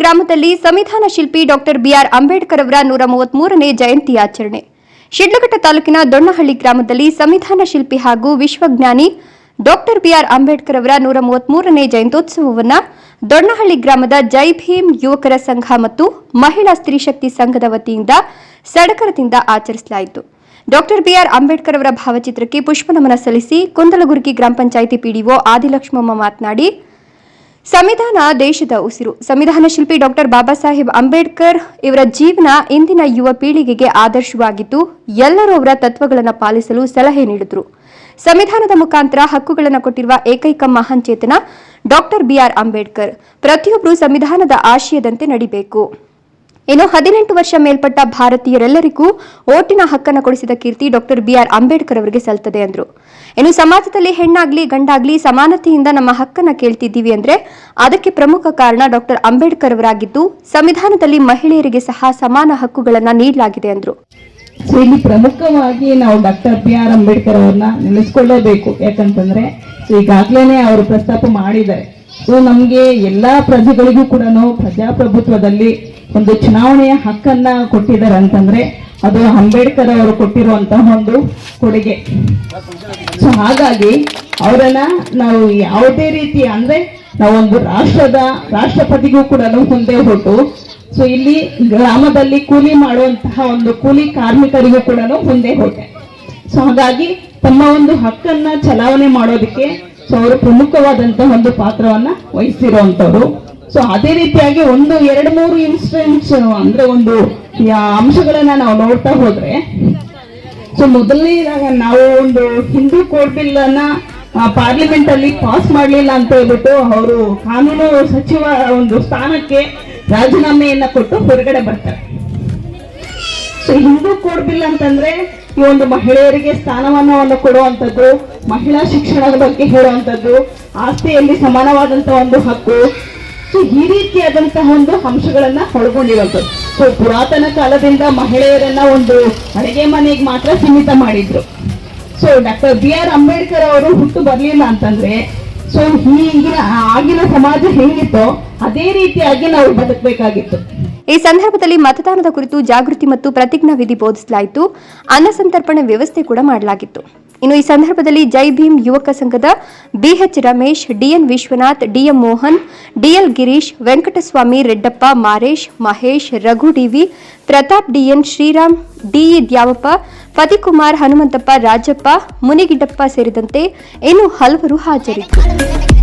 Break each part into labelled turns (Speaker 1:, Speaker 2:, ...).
Speaker 1: ಗ್ರಾಮದಲ್ಲಿ ಸಂವಿಧಾನ ಶಿಲ್ಪಿ ಡಾಕ್ಟರ್ ಬಿಆರ್ ಅಂಬೇಡ್ಕರ್ ಅವರ ನೂರ ಮೂವತ್ಮೂರನೇ ಜಯಂತಿ ಆಚರಣೆ. ಶಿಡ್ಲಘಟ್ಟ ತಾಲೂಕಿನ ದೊಣ್ಣಹಳ್ಳಿ ಗ್ರಾಮದಲ್ಲಿ ಸಂವಿಧಾನ ಶಿಲ್ಪಿ ಹಾಗೂ ವಿಶ್ವಜ್ಞಾನಿ ಡಾಕ್ಟರ್ ಬಿಆರ್ ಅಂಬೇಡ್ಕರ್ ಅವರ ನೂರ ಮೂವತ್ಮೂರನೇ ಜಯಂತ್ಯೋತ್ಸವವನ್ನು ದೊಣ್ಣಹಳ್ಳಿ ಗ್ರಾಮದ ಜೈ ಭೀಮ್ ಯುವಕರ ಸಂಘ ಮತ್ತು ಮಹಿಳಾ ಸ್ತ್ರೀಶಕ್ತಿ ಸಂಘದ ವತಿಯಿಂದ ಸಡಕರದಿಂದ ಆಚರಿಸಲಾಯಿತು. ಡಾಕ್ಟರ್ ಬಿಆರ್ ಅಂಬೇಡ್ಕರ್ ಅವರ ಭಾವಚಿತ್ರಕ್ಕೆ ಪುಷ್ಪನಮನ ಸಲ್ಲಿಸಿ ಕುಂದಲಗುರ್ಗಿ ಗ್ರಾಮ ಪಂಚಾಯಿತಿ ಪಿಡಿಒ ಆದಿಲಕ್ಷ್ಮಮ್ಮ ಮಾತನಾಡಿ ಸಂವಿಧಾನ ದೇಶದ ಉಸಿರು. ಸಂವಿಧಾನ ಶಿಲ್ಪಿ ಡಾಕ್ಟರ್ ಬಾಬಾ ಸಾಹೇಬ್ ಅಂಬೇಡ್ಕರ್ ಇವರ ಜೀವನ ಇಂದಿನ ಯುವ ಪೀಳಿಗೆಗೆ ಆದರ್ಶವಾಗಿದ್ದು, ಎಲ್ಲರೂ ಅವರ ತತ್ವಗಳನ್ನು ಪಾಲಿಸಲು ಸಲಹೆ ನೀಡಿದರು. ಸಂವಿಧಾನದ ಮುಖಾಂತರ ಹಕ್ಕುಗಳನ್ನು ಕೊಟ್ಟಿರುವ ಏಕೈಕ ಮಹಾನ್ ಚೇತನ ಡಾಕ್ಟರ್ ಬಿಆರ್ ಅಂಬೇಡ್ಕರ್. ಪ್ರತಿಯೊಬ್ಬರು ಸಂವಿಧಾನದ ಆಶಯದಂತೆ ನಡಿಬೇಕು. ಇನ್ನು ಹದಿನೆಂಟು ವರ್ಷ ಮೇಲ್ಪಟ್ಟ ಭಾರತೀಯರೆಲ್ಲರಿಗೂ ಓಟಿನ ಹಕ್ಕನ್ನು ಕೊಡಿಸಿದ ಕೀರ್ತಿ ಡಾಕ್ಟರ್ ಬಿಆರ್ ಅಂಬೇಡ್ಕರ್ ಅವರಿಗೆ ಸಲ್ತದೆ ಅಂದ್ರು. ಇನ್ನು ಸಮಾಜದಲ್ಲಿ ಹೆಣ್ಣಾಗ್ಲಿ ಗಂಡಾಗ್ಲಿ ಸಮಾನತೆಯಿಂದ ನಮ್ಮ ಹಕ್ಕನ್ನ ಕೇಳ್ತಿದ್ದೀವಿ ಅಂದ್ರೆ ಅದಕ್ಕೆ ಪ್ರಮುಖ ಕಾರಣ ಡಾಕ್ಟರ್ ಅಂಬೇಡ್ಕರ್ ಅವರಾಗಿದ್ದು ಸಂವಿಧಾನದಲ್ಲಿ ಮಹಿಳೆಯರಿಗೆ ಸಹ ಸಮಾನ ಹಕ್ಕುಗಳನ್ನ ನೀಡಲಾಗಿದೆ ಅಂದ್ರು.
Speaker 2: ಇಲ್ಲಿ ಪ್ರಮುಖವಾಗಿ ನಾವು ಡಾಕ್ಟರ್ ಬಿ ಆರ್ ಅಂಬೇಡ್ಕರ್ ಅವ್ರನ್ನ ನೆನೆಸ್ಕೊಳ್ಳೇಬೇಕು. ಯಾಕಂತಂದ್ರೆ ಸೊ ಈಗಾಗ್ಲೇನೆ ಅವರು ಪ್ರಸ್ತಾಪ ಮಾಡಿದ್ದಾರೆ. ಸೊ ನಮ್ಗೆ ಎಲ್ಲಾ ಪ್ರಜೆಗಳಿಗೂ ಕೂಡ ಪ್ರಜಾಪ್ರಭುತ್ವದಲ್ಲಿ ಒಂದು ಚುನಾವಣೆಯ ಹಕ್ಕನ್ನ ಕೊಟ್ಟಿದ್ದಾರೆ ಅಂತಂದ್ರೆ ಅದು ಅಂಬೇಡ್ಕರ್ ಅವರು ಕೊಟ್ಟಿರುವಂತಹ ಒಂದು ಕೊಡುಗೆ. ಸೊ ಹಾಗಾಗಿ ಅವರನ್ನ ನಾವು ಯಾವುದೇ ರೀತಿ ಅಂದ್ರೆ ನಾವೊಂದು ರಾಷ್ಟ್ರದ ರಾಷ್ಟ್ರಪತಿಗೂ ಕೂಡ ಮುಂದೆ ಹೊಟ್ಟು ಸೊ ಇಲ್ಲಿ ಗ್ರಾಮದಲ್ಲಿ ಕೂಲಿ ಮಾಡುವಂತಹ ಒಂದು ಕೂಲಿ ಕಾರ್ಮಿಕರಿಗೂ ಕೂಡ ಮುಂದೆ ಹೊಟ್ಟೆ ಸೊ ಹಾಗಾಗಿ ತಮ್ಮ ಒಂದು ಹಕ್ಕನ್ನ ಚಲಾವಣೆ ಮಾಡೋದಕ್ಕೆ ಸೊ, ಅವರು ಪ್ರಮುಖವಾದಂತಹ ಒಂದು ಪಾತ್ರವನ್ನ ವಹಿಸಿರುವಂತವ್ರು ಸೊ ಅದೇ ರೀತಿಯಾಗಿ ಒಂದು, ಎರಡು, ಮೂರು ಇನ್ಸಿಡೆಂಟ್ಸ್ ಅಂದ್ರೆ ಒಂದು ಅಂಶಗಳನ್ನ ನಾವು ನೋಡ್ತಾ ಹೋದ್ರೆ ಸೊ ಮೊದಲನೇದಾಗ ನಾವು ಒಂದು ಹಿಂದೂ ಕೋಡ್ ಬಿಲ್ ಅನ್ನ ಪಾರ್ಲಿಮೆಂಟ್ ಅಲ್ಲಿ ಪಾಸ್ ಮಾಡಲಿಲ್ಲ ಅಂತ ಹೇಳ್ಬಿಟ್ಟು ಅವರು ಕಾನೂನು ಸಚಿವ ಒಂದು ಸ್ಥಾನಕ್ಕೆ ರಾಜೀನಾಮೆಯನ್ನ ಕೊಟ್ಟು ಹೊರಗಡೆ ಬರ್ತಾರೆ. ಸೊ ಹಿಂದೂ ಕೋಡ್ ಬಿಲ್ ಅಂತಂದ್ರೆ ಈ ಒಂದು ಮಹಿಳೆಯರಿಗೆ ಸ್ಥಾನಮಾನವನ್ನು ಕೊಡುವಂಥದ್ದು, ಮಹಿಳಾ ಶಿಕ್ಷಣದ ಬಗ್ಗೆ ಹೇಳುವಂಥದ್ದು, ಆಸ್ತಿಯಲ್ಲಿ ಸಮಾನವಾದಂತಹ ಒಂದು ಹಕ್ಕು ಸೊ ಈ ರೀತಿಯಾದಂತಹ ಒಂದು ಅಂಶಗಳನ್ನ ಒಳಗೊಂಡಿರುವಂಥದ್ದು ಸೊ ಪುರಾತನ ಕಾಲದಿಂದ ಮಹಿಳೆಯರನ್ನ ಒಂದು ಅಡಿಗೆ ಮನೆಗೆ ಮಾತ್ರ ಸೀಮಿತ ಮಾಡಿದ್ರು. So doctor B R Ambedkar ಅವರು ಹುಟ್ಟು ಬರ್ಲಿಲ್ಲ ಅಂತಂದ್ರೆ ಸೊ ಈಗಿನ ಆಗಿನ ಸಮಾಜ ಹೇಗಿತ್ತೋ, ಅದೇ ರೀತಿಯಾಗಿ ನಾವು ಬದುಕಬೇಕಾಗಿತ್ತು.
Speaker 1: ಈ ಸಂದರ್ಭದಲ್ಲಿ ಮತದಾನದ ಕುರಿತು ಜಾಗೃತಿ ಮತ್ತು ಪ್ರತಿಜ್ಞಾ ವಿಧಿ ಬೋಧಿಸಲಾಯಿತು. ಅನ್ನ ಸಂತರ್ಪಣೆ ವ್ಯವಸ್ಥೆ ಕೂಡ ಮಾಡಲಾಗಿತ್ತು. ಇನ್ನು ಈ ಸಂದರ್ಭದಲ್ಲಿ ಜೈ ಭೀಮ್ ಯುವಕ ಸಂಘದ BH Ramesh DN Vishwanath DM Mohan DL Girish, Venkataswamy, Reddappa, Maresh, Mahesh, Raghu DV Pratap DN Sriram DE Dyavappa Fathikumar Hanumanthappa, Rajappa, Munigiddappa ಸೇರಿದಂತೆ ಇನ್ನು ಹಲವರು ಹಾಜರಿದ್ದರು.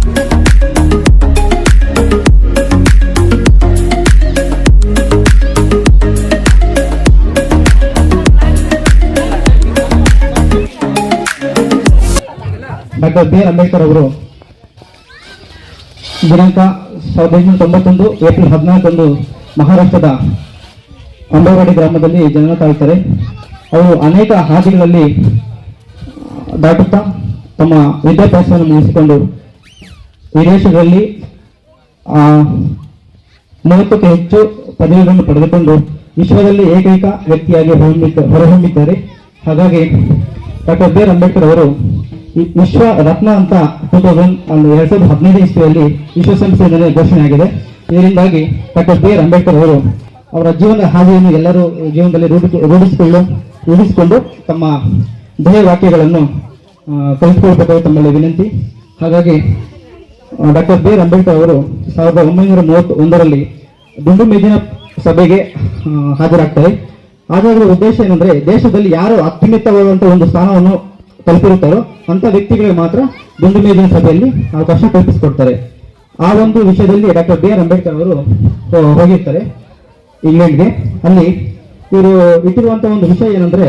Speaker 3: ಡಾಕ್ಟರ್ ಬಿ ಅಂಬೇಡ್ಕರ್ ಅವರು ದಿನಾಂಕ ಸಾವಿರದ ಎಂಟುನೂರ ತೊಂಬತ್ತೊಂದು, ಏಪ್ರಿಲ್ ಹದಿನಾಲ್ಕಂದು ಮಹಾರಾಷ್ಟ್ರದ ಅಂಬೇವಾಡಿ ಗ್ರಾಮದಲ್ಲಿ ಜನನ ತಾಳ್ತಾರೆ ಅವರು ಅನೇಕ ಹಾದಿಗಳಲ್ಲಿ, ದಾಟುತ್ತಾ ತಮ್ಮ ವಿದ್ಯಾಭ್ಯಾಸವನ್ನು ಮುಗಿಸಿಕೊಂಡು ವಿದೇಶಗಳಲ್ಲಿ ಮೂವತ್ತಕ್ಕೆ ಹೆಚ್ಚು ಪದವಿಗಳನ್ನು ಪಡೆದುಕೊಂಡು ವಿಶ್ವದಲ್ಲಿ ಏಕೈಕ ವ್ಯಕ್ತಿಯಾಗಿ ಹೊರಹೊಮ್ಮಿದ್ದ- ಹೊರಹೊಮ್ಮಿದ್ದಾರೆ. ಹಾಗಾಗಿ ಡಾಕ್ಟರ್ ಬಿ ಆರ್ ಅಂಬೇಡ್ಕರ್ ಅವರು ವಿಶ್ವ ರತ್ನ ಅಂತ ಟೂ ತೌಸಂಡ್ ಎರಡ್ ಸಾವಿರದ ಹದಿನೈದು ಇಸ್ವಿಯಲ್ಲಿ ವಿಶ್ವಸಂಸ್ಥೆಯಿಂದ ಘೋಷಣೆಯಾಗಿದೆ ಇದರಿಂದಾಗಿ ಡಾಕ್ಟರ್ ಬಿ ಆರ್ ಅಂಬೇಡ್ಕರ್ ಅವರು ಅವರ ಜೀವನ ಹಾದಿಯನ್ನು ಎಲ್ಲರೂ ಜೀವನದಲ್ಲಿ ರೂಢಿ- ರೂಢಿಸಿಕೊಳ್ಳು ರೂಢಿಸಿಕೊಂಡು ತಮ್ಮ ಧ್ಯೇಯ ವಾಕ್ಯಗಳನ್ನು ಆ, ತಮ್ಮಲ್ಲಿ ವಿನಂತಿ. ಹಾಗಾಗಿ ಡಾಕ್ಟರ್ ಬಿ ಆರ್ ಅಂಬೇಡ್ಕರ್ ಅವರು ಸಾವಿರದ ಒಂಬೈನೂರ ಮೂವತ್ತ ಒಂದರಲ್ಲಿ ದುಂಡು ಮೇಜಿನ ಸಭೆಗೆ ಹಾಜರಾಗ್ತಾರೆ. ಹಾಗಾಗಿ ಉದ್ದೇಶ ಏನಂದ್ರೆ ದೇಶದಲ್ಲಿ ಯಾರು ಅತ್ಯುನ್ನತವಾದಂತಹ ಒಂದು ಸ್ಥಾನವನ್ನು ತಲುಪಿರುತ್ತಾರೋ ಅಂತ ವ್ಯಕ್ತಿಗಳಿಗೆ ಮಾತ್ರ ದುಂಡು ಮೇಜಿನ ಸಭೆಯಲ್ಲಿ ಅವಕಾಶ ಕಲ್ಪಿಸಿಕೊಡ್ತಾರೆ. ಆ ಒಂದು ವಿಷಯದಲ್ಲಿ ಡಾಕ್ಟರ್ ಬಿ ಆರ್ ಅಂಬೇಡ್ಕರ್ ಅವರು ಹೋಗಿರ್ತಾರೆ ಇಂಗ್ಲೆಂಡ್ಗೆ. ಅಲ್ಲಿ ಇವರು ಇಟ್ಟಿರುವಂತಹ ಒಂದು ವಿಷಯ ಏನಂದ್ರೆ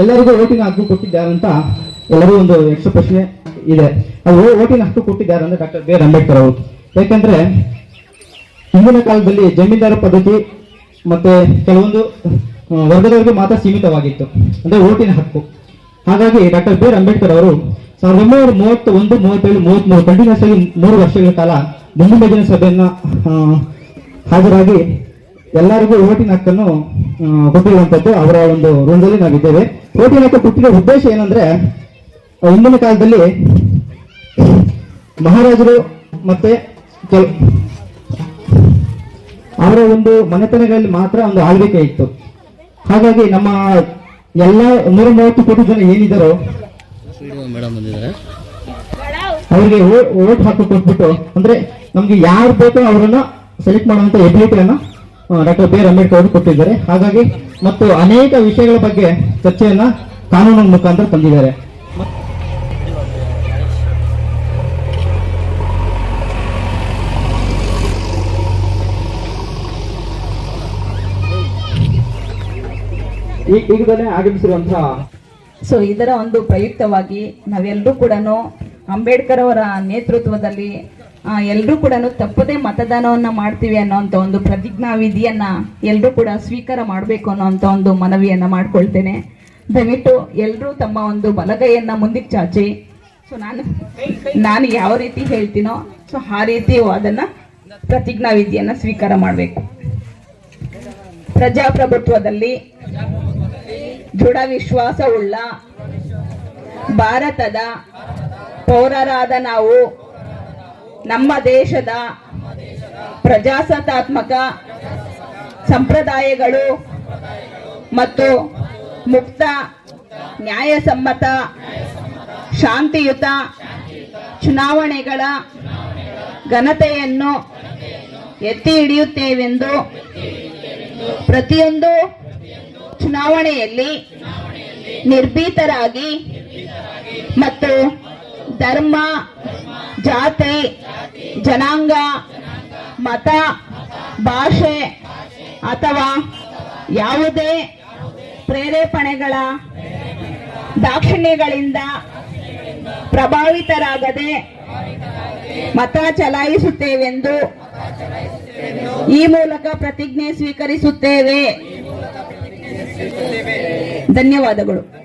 Speaker 3: ಎಲ್ಲರಿಗೂ ಓಟಿನ ಹಕ್ಕು ಕೊಟ್ಟಿದ್ದಾರೆ ಅಂತ ಎಲ್ಲರೂ ಒಂದು ಎಕ್ಸ್ಟ್ರಾ ಪ್ರಶ್ನೆ ಇದೆ. ಅದು ಓಟಿನ ಹಕ್ಕು ಕೊಟ್ಟಿದ್ದಾರೆ ಅಂದ್ರೆ ಡಾಕ್ಟರ್ ಬಿ ಆರ್ ಅಂಬೇಡ್ಕರ್ ಅವರು. ಯಾಕಂದ್ರೆ ಹಿಂದಿನ ಕಾಲದಲ್ಲಿ ಜಮೀನ್ದಾರ ಪದ್ಧತಿ ಮತ್ತೆ ಕೆಲವೊಂದು ವರ್ಗದವರಿಗೆ ಮಾತ್ರ ಸೀಮಿತವಾಗಿತ್ತು. ಅಂದ್ರೆ ಓಟಿನ ಹಕ್ಕು. ಹಾಗಾಗಿ ಡಾಕ್ಟರ್ ಬಿ ಆರ್ ಅಂಬೇಡ್ಕರ್ ಅವರು ಸಾವಿರದ ಒಂಬೈನೂರ ಮೂವತ್ತ ಒಂದು ಮೂವತ್ತೇಳು, ಮೂವತ್ಮೂರು ಕಂಟಿನ್ಯೂಸ್ ಆಗಿ ಮೂರು ವರ್ಷಗಳ ಕಾಲ ಮುಂಬೈ ಜನಸಭೆಯನ್ನ ಹಾಜರಾಗಿ ಎಲ್ಲರಿಗೂ ಓಟಿನ ಹಕ್ಕನ್ನು ಕೊಟ್ಟಿರುವಂಥದ್ದು ಅವರ ಒಂದು ಋಣದಲ್ಲಿ ನಾವಿದ್ದೇವೆ. ಓಟಿನ ಹಕ್ಕು ಕೊಟ್ಟಿರೋ ಉದ್ದೇಶ ಏನಂದ್ರೆ, ಹಿಂದಿನ ಕಾಲದಲ್ಲಿ ಮಹಾರಾಜರು ಮತ್ತೆ ಅವರ ಒಂದು ಮನೆತನಗಳಲ್ಲಿ ಮಾತ್ರ ಒಂದು ಆಳ್ವಿಕೆ ಇತ್ತು. ಹಾಗಾಗಿ ನಮ್ಮ ಎಲ್ಲ ನೂರ ಮೂವತ್ತು ಕೋಟಿ ಜನ ಏನಿದ್ದಾರೋ ಅವರಿಗೆ ಓಟ್ ಹಾಕಿ ಕೊಟ್ಬಿಟ್ಟು, ಅಂದ್ರೆ ನಮ್ಗೆ ಯಾರು ಬೇಕೋ ಅವರನ್ನ ಸೆಲೆಕ್ಟ್ ಮಾಡುವಂತ ಎಬಿಲಿಟಿಯನ್ನ ಡಾಕ್ಟರ್ ಬಿ ಆರ್ ಅಂಬೇಡ್ಕರ್ ಅವರು ಕೊಟ್ಟಿದ್ದಾರೆ. ಹಾಗಾಗಿ ಮತ್ತು ಅನೇಕ ವಿಷಯಗಳ ಬಗ್ಗೆ ಚರ್ಚೆಯನ್ನ ಕಾನೂನು ಮುಖಾಂತರ ತಂದಿದ್ದಾರೆ. ಈ- ಈಗಲೇ ಆಗಮಿಸಿರುವಂತಹ
Speaker 2: ಸೊ ಇದರ ಒಂದು ಪ್ರಯುಕ್ತವಾಗಿ ನಾವೆಲ್ಲರೂ ಕೂಡ ಅಂಬೇಡ್ಕರ್ ಅವರ ನೇತೃತ್ವದಲ್ಲಿ ಎಲ್ಲರೂ ಕೂಡ ತಪ್ಪದೇ ಮತದಾನವನ್ನ ಮಾಡ್ತೀವಿ ಅನ್ನೋಂಥ ಒಂದು ಪ್ರತಿಜ್ಞಾ ವಿಧಿಯನ್ನ ಎಲ್ಲರೂ ಕೂಡ ಸ್ವೀಕಾರ ಮಾಡಬೇಕು ಅನ್ನೋಂಥ ಒಂದು ಮನವಿಯನ್ನ ಮಾಡ್ಕೊಳ್ತೇನೆ. ದಯವಿಟ್ಟು ಎಲ್ಲರೂ ತಮ್ಮ ಒಂದು ಬಲಗೈಯನ್ನ ಮುಂದಕ್ಕೆ ಚಾಚಿ. ಸೊ ನಾನು ನಾನು ಯಾವ ರೀತಿ ಹೇಳ್ತೀನೋ, ಸೊ, ಆ ರೀತಿ ಅದನ್ನ ಪ್ರತಿಜ್ಞಾ ವಿಧಿಯನ್ನ ಸ್ವೀಕಾರ ಮಾಡಬೇಕು. ಪ್ರಜಾಪ್ರಭುತ್ವದಲ್ಲಿ ದೃಢ ವಿಶ್ವಾಸವುಳ್ಳ ಭಾರತದ ಪೌರರಾದ ನಾವು, ನಮ್ಮ ದೇಶದ ಪ್ರಜಾಸತ್ತಾತ್ಮಕ ಸಂಪ್ರದಾಯಗಳು ಮತ್ತು ಮುಕ್ತ, ನ್ಯಾಯಸಮ್ಮತ, ಶಾಂತಿಯುತ ಚುನಾವಣೆಗಳ ಘನತೆಯನ್ನು ಎತ್ತಿ ಹಿಡಿಯುತ್ತೇವೆಂದು ಪ್ರತಿಯೊಂದು ಚುನಾವಣೆಯಲ್ಲಿ ನಿರ್ಭೀತರಾಗಿ ಮತ್ತು ಧರ್ಮ, ಜಾತಿ, ಜನಾಂಗ, ಮತ, ಭಾಷೆ ಅಥವಾ ಯಾವುದೇ ಪ್ರೇರೇಪಣೆಗಳ ದಾಕ್ಷಿಣ್ಯಗಳಿಂದ ಪ್ರಭಾವಿತರಾಗದೆ ಮತ ಚಲಾಯಿಸುತ್ತೇವೆಂದು ಈ ಮೂಲಕ ಪ್ರತಿಜ್ಞೆ ಸ್ವೀಕರಿಸುತ್ತೇವೆ. ಧನ್ಯವಾದಗಳು.